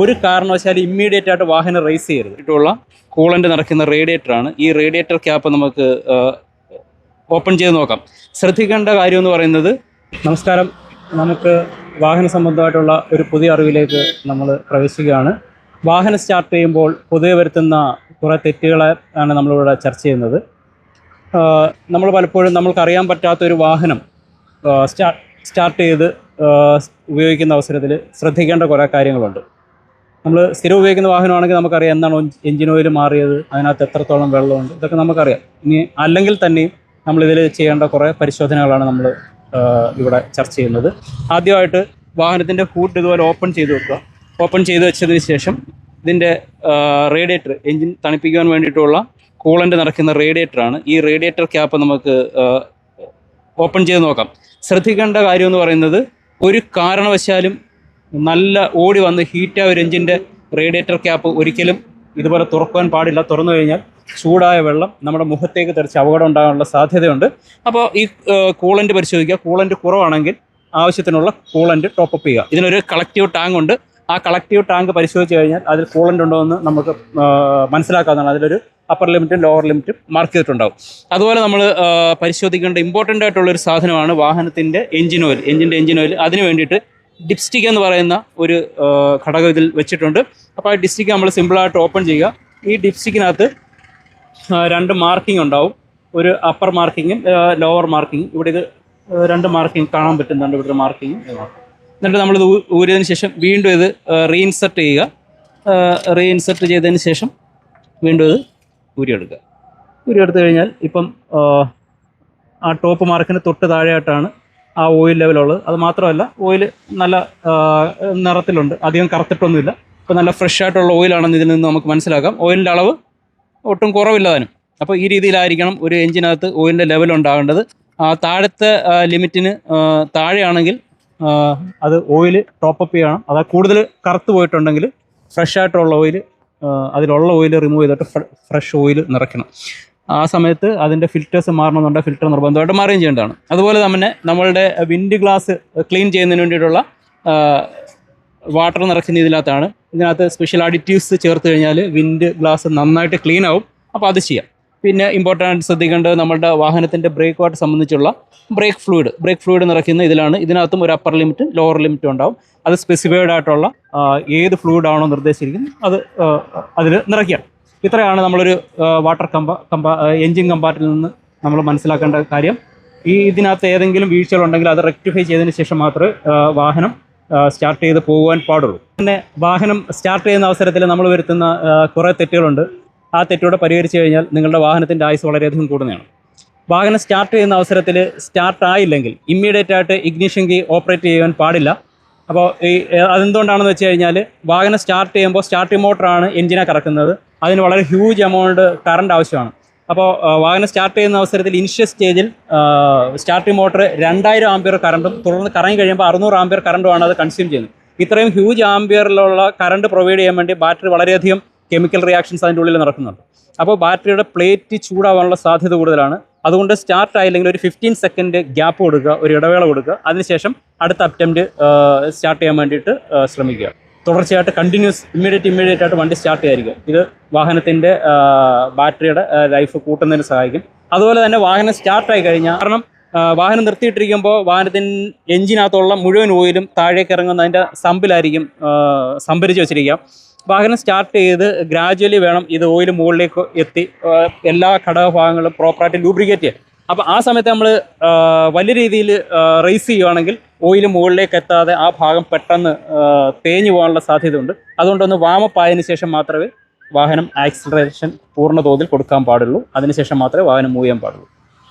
ഒരു കാരണവശാലും ഇമ്മീഡിയറ്റ് ആയിട്ട് വാഹനം റേസ് ചെയ്യരുത്. ഇട്ടുള്ള കൂളന്റ് നിറയ്ക്കുന്ന റേഡിയേറ്റർ ആണ്. ഈ റേഡിയേറ്റർ ക്യാപ്പ് നമുക്ക് ഓപ്പൺ ചെയ്ത് നോക്കാം. ശ്രദ്ധിക്കേണ്ട കാര്യം എന്ന് പറയുന്നത് നമസ്കാരം. നമുക്ക് വാഹന സംബന്ധമായിട്ടുള്ള ഒരു പുതിയ അറിവിലേക്ക് നമ്മൾ പ്രവേശിക്കുകയാണ്. വാഹനം സ്റ്റാർട്ട് ചെയ്യുമ്പോൾ പൊതുവെ വരുത്തുന്ന കുറേ തെറ്റുകളെ ആണ് നമ്മളിവിടെ ചർച്ച ചെയ്യുന്നത്. നമ്മൾ പലപ്പോഴും നമ്മൾക്കറിയാൻ പറ്റാത്തൊരു വാഹനം സ്റ്റാർട്ട് സ്റ്റാർട്ട് ചെയ്ത് ഉപയോഗിക്കുന്ന അവസരത്തിൽ ശ്രദ്ധിക്കേണ്ട കുറേ കാര്യങ്ങളുണ്ട്. നമ്മൾ സ്ഥിരം ഉപയോഗിക്കുന്ന വാഹനമാണെങ്കിൽ നമുക്കറിയാം എന്താണ് എഞ്ചിൻ ഓയിൽ മാറിയത് അതിനകത്ത് എത്രത്തോളം വെള്ളമുണ്ട് ഇതൊക്കെ നമുക്കറിയാം. ഇനി അല്ലെങ്കിൽ തന്നെയും നമ്മളിതിൽ ചെയ്യേണ്ട കുറേ പരിശോധനകളാണ് നമ്മൾ ഇവിടെ ചർച്ച ചെയ്യുന്നത്. ആദ്യമായിട്ട് വാഹനത്തിന്റെ ഹൂഡ് ഇതുപോലെ ഓപ്പൺ ചെയ്ത് വെക്കുക. ഓപ്പൺ ചെയ്ത് വെച്ചതിന് ശേഷം ഇതിന്റെ റേഡിയേറ്റർ എഞ്ചിൻ തണുപ്പിക്കാൻ വേണ്ടിയിട്ടുള്ള കൂളന്റ് നിറയ്ക്കുന്ന റേഡിയേറ്ററാണ്. ഈ റേഡിയേറ്റർ ക്യാപ്പ് നമുക്ക് ഓപ്പൺ ചെയ്ത് നോക്കാം. ശ്രദ്ധിക്കേണ്ട കാര്യം എന്ന് പറയുന്നത് ഒരു കാരണവശാലും നല്ല ഓടി വന്ന് ഹീറ്റായ ഒരു എഞ്ചിന്റെ റേഡിയേറ്റർ ക്യാപ്പ് ഒരിക്കലും ഇതുപോലെ തുറക്കുവാൻ പാടില്ല. തുറന്നു കഴിഞ്ഞാൽ ചൂടായ വെള്ളം നമ്മുടെ മുഖത്തേക്ക് തെറിച്ച് അപകടം ഉണ്ടാകാനുള്ള സാധ്യതയുണ്ട്. അപ്പോൾ ഈ കൂളന്റ് പരിശോധിക്കുക. കൂളന്റ് കുറവാണെങ്കിൽ ആവശ്യത്തിനുള്ള കൂളന്റ് ടോപ്പപ്പ് ചെയ്യുക. ഇതിനൊരു കളക്റ്റീവ് ടാങ്ക് ഉണ്ട്. ആ കളക്റ്റീവ് ടാങ്ക് പരിശോധിച്ച് കഴിഞ്ഞാൽ അതിൽ കൂളന്റ് ഉണ്ടോ എന്ന് നമുക്ക് മനസ്സിലാക്കാവുന്നതാണ്. അതിലൊരു അപ്പർ ലിമിറ്റും ലോവർ ലിമിറ്റും മാർക്ക് ചെയ്തിട്ടുണ്ടാവും. അതുപോലെ നമ്മൾ പരിശോധിക്കേണ്ട ഇമ്പോർട്ടന്റ് ആയിട്ടുള്ളൊരു സാധനമാണ് വാഹനത്തിന്റെ എഞ്ചിൻ ഓയിൽ എഞ്ചിന്റെ എഞ്ചിൻ ഓയിൽ അതിന് വേണ്ടിയിട്ട് ഡിപ്സ്റ്റിക് എന്ന് പറയുന്ന ഒരു ഘടകം ഇതിൽ വെച്ചിട്ടുണ്ട്. അപ്പോൾ ആ ഡിപ്സ്റ്റിക് നമ്മൾ സിമ്പിളായിട്ട് ഓപ്പൺ ചെയ്യുക. ഈ ഡിപ്സ്റ്റിക്കിനകത്ത് രണ്ട് മാർക്കിംഗ് ഉണ്ടാവും. ഒരു അപ്പർ മാർക്കിങ്ങും ലോവർ മാർക്കിങ്ങും ഇവിടെ ഇത് രണ്ട് മാർക്കിംഗ് കാണാൻ പറ്റുന്നുണ്ട്. ഇവിടെ മാർക്കിങ് എന്നിട്ട് നമ്മൾ ഇത് ഊരിയതിന് ശേഷം വീണ്ടും ഇത് റീഇൻസെർട്ട് ചെയ്യുക. റീഇൻസെർട്ട് ചെയ്തതിന് ശേഷം വീണ്ടും ഇത് ഊരിയെടുക്കുക. ഊരിയെടുത്തു കഴിഞ്ഞാൽ ഇപ്പം ആ ടോപ്പ് മാർക്കിന് തൊട്ട് താഴെയായിട്ടാണ് ആ ഓയിൽ ലെവലുള്ളത് അത് മാത്രമല്ല ഓയിൽ നല്ല നിറത്തിലുണ്ട്. അധികം കറുത്തിട്ടൊന്നുമില്ല. അപ്പോൾ നല്ല ഫ്രഷ് ആയിട്ടുള്ള ഓയിലാണെന്ന് ഇതിൽ നിന്ന് നമുക്ക് മനസ്സിലാക്കാം. ഓയിലിന്റെ അളവ് ഒട്ടും കുറവില്ലാതാനും. അപ്പോൾ ഈ രീതിയിലായിരിക്കണം ഒരു എഞ്ചിനകത്ത് ഓയിലിന്റെ ലെവൽ ഉണ്ടാകേണ്ടത്. ആ താഴത്തെ ലിമിറ്റിന് താഴെയാണെങ്കിൽ അത് ഓയിൽ ടോപ്പപ്പ് ചെയ്യണം. അത് കൂടുതൽ കറുത്ത് പോയിട്ടുണ്ടെങ്കിൽ ഫ്രഷ് ആയിട്ടുള്ള ഓയിൽ അതിലുള്ള ഓയിൽ റിമൂവ് ചെയ്തിട്ട് ഫ്രഷ് ഓയിൽ നിറയ്ക്കണം. ആ സമയത്ത് അതിന്റെ ഫിൽറ്റേഴ്സ് മാറണമെന്നുണ്ടെങ്കിൽ ഫിൽറ്റർ നിർബന്ധമായിട്ട് മാറുകയും ചെയ്യേണ്ടതാണ്. അതുപോലെ തന്നെ നമ്മളുടെ വിൻഡ് ഗ്ലാസ് ക്ലീൻ ചെയ്യുന്നതിന് വേണ്ടിയിട്ടുള്ള വാട്ടർ നിറയ്ക്കുന്ന ഇതിനകത്താണ്. ഇതിനകത്ത് സ്പെഷ്യൽ അഡിറ്റീവ്സ് ചേർത്ത് കഴിഞ്ഞാൽ വിൻഡ് ഗ്ലാസ് നന്നായിട്ട് ക്ലീൻ ആവും. അപ്പോൾ അത് ചെയ്യാം. പിന്നെ ഇമ്പോർട്ടന്റ് ശ്രദ്ധിക്കേണ്ടത് നമ്മുടെ വാഹനത്തിന്റെ ബ്രേക്ക് വാട്ട് സംബന്ധിച്ചുള്ള ബ്രേക്ക് ഫ്ലൂയിഡ് ബ്രേക്ക് ഫ്ലൂയിഡ് നിറയ്ക്കുന്ന ഇതിലാണ്. ഇതിനകത്തും ഒരു അപ്പർ ലിമിറ്റ് ലോവർ ലിമിറ്റും ഉണ്ടാവും. അത് സ്പെസിഫൈഡ് ആയിട്ടുള്ള ഏത് ഫ്ലൂയിഡ് ആണോ നിർദ്ദേശിച്ചിരിക്കുന്നത് അത് അതിൽ നിറയ്ക്കുക ഇത്രയാണ് നമ്മളൊരു വാട്ടർ കമ്പ കമ്പ എൻജിൻ കമ്പാർട്ടിൽ നിന്ന് നമ്മൾ മനസ്സിലാക്കേണ്ട കാര്യം. ഈ ഇതിനകത്ത് ഏതെങ്കിലും വീഴ്ചകളുണ്ടെങ്കിൽ അത് റെക്ടിഫൈ ചെയ്തതിന് ശേഷം മാത്രമേ വാഹനം സ്റ്റാർട്ട് ചെയ്ത് പോകുവാൻ പാടുള്ളൂ. പിന്നെ വാഹനം സ്റ്റാർട്ട് ചെയ്യുന്ന അവസരത്തിൽ നമ്മൾ വരുത്തുന്ന കുറേ തെറ്റുകളുണ്ട്. ആ തെറ്റുകൂടെ പരിഹരിച്ചു കഴിഞ്ഞാൽ നിങ്ങളുടെ വാഹനത്തിന്റെ ആയുസ് വളരെയധികം കൂടുന്നതാണ്. വാഹനം സ്റ്റാർട്ട് ചെയ്യുന്ന അവസരത്തിൽ സ്റ്റാർട്ട് ആയില്ലെങ്കിൽ ഇമ്മീഡിയറ്റ് ആയിട്ട് ഇഗ്നിഷൻ കീ ഓപ്പറേറ്റ് ചെയ്യാൻ പാടില്ല. അപ്പോൾ ഈ അതെന്തുകൊണ്ടാണെന്ന് വെച്ച് കഴിഞ്ഞാൽ വാഹനം സ്റ്റാർട്ട് ചെയ്യുമ്പോൾ സ്റ്റാർട്ടിംഗ് മോട്ടറാണ് എഞ്ചിനെ കറക്കുന്നത്. അതിന് വളരെ ഹ്യൂജ് എമൗണ്ട് കറണ്ട് ആവശ്യമാണ്. അപ്പോൾ വാഹനം സ്റ്റാർട്ട് ചെയ്യുന്ന അവസരത്തിൽ ഇനിഷ്യൽ സ്റ്റേജിൽ സ്റ്റാർട്ടിംഗ് മോട്ടർ രണ്ടായിരം ആംബിയർ കറണ്ടും തുടർന്ന് കറങ്ങി കഴിയുമ്പോൾ അറുന്നൂറ് ആംബിയർ കറണ്ടുമാണ് അത് കൺസ്യൂം ചെയ്യുന്നത്. ഇത്രയും ഹ്യൂജ് ആംബിയറിലുള്ള കറണ്ട് പ്രൊവൈഡ് ചെയ്യാൻ വേണ്ടി ബാറ്ററി വളരെയധികം കെമിക്കൽ റിയാക്ഷൻസ് അതിന്റെ ഉള്ളിൽ നടക്കുന്നുണ്ട്. അപ്പോൾ ബാറ്ററിയുടെ പ്ലേറ്റ് ചൂടാവാനുള്ള സാധ്യത കൂടുതലാണ്. അതുകൊണ്ട് സ്റ്റാർട്ട് ആയില്ലെങ്കിൽ ഒരു ഫിഫ്റ്റീൻ സെക്കൻഡ് ഗ്യാപ്പ് കൊടുക്കുക ഒരു ഇടവേള കൊടുക്കുക. അതിനുശേഷം അടുത്ത അറ്റംപ്റ്റ് സ്റ്റാർട്ട് ചെയ്യാൻ വേണ്ടിയിട്ട് ശ്രമിക്കുക. തുടർച്ചയായിട്ട് കണ്ടിന്യൂസ് ഇമ്മീഡിയറ്റ് ഇമ്മീഡിയറ്റ് ആയിട്ട് വണ്ടി സ്റ്റാർട്ട് ചെയ്യായിരിക്കും ഇത് വാഹനത്തിന്റെ ബാറ്ററിയുടെ ലൈഫ് കൂട്ടുന്നതിന് സഹായിക്കും. അതുപോലെ തന്നെ വാഹനം സ്റ്റാർട്ടായി കഴിഞ്ഞാൽ കാരണം വാഹനം നിർത്തിയിട്ടിരിക്കുമ്പോൾ വാഹനത്തിൻ എഞ്ചിനകത്തുള്ള മുഴുവൻ ഓയിലും താഴേക്ക് ഇറങ്ങുന്ന അതിന്റെ സമ്പിലായിരിക്കും സംഭരിച്ച് വെച്ചിരിക്കുക. വാഹനം സ്റ്റാർട്ട് ചെയ്ത് ഗ്രാജുവലി വേണം ഇത് ഓയിൽ മുകളിലേക്ക് എത്തി. എല്ലാ ഘടകഭാഗങ്ങളും പ്രോപ്പറായിട്ട് ലൂബ്രിക്കേറ്റ് ചെയ്യാൻ. അപ്പോൾ ആ സമയത്ത് നമ്മൾ വലിയ രീതിയിൽ റേസ് ചെയ്യുവാണെങ്കിൽ ഓയിൽ മുകളിലേക്ക് എത്താതെ ആ ഭാഗം പെട്ടെന്ന് തേഞ്ഞു പോകാനുള്ള സാധ്യതയുണ്ട്. അതുകൊണ്ടൊന്ന് വാമപ്പ് ആയതിന് ശേഷം മാത്രമേ വാഹനം ആക്സിലറേഷൻ പൂർണ തോതിൽ കൊടുക്കാൻ പാടുള്ളൂ. അതിനുശേഷം മാത്രമേ വാഹനം മൂവ് ചെയ്യാൻ പാടുള്ളൂ.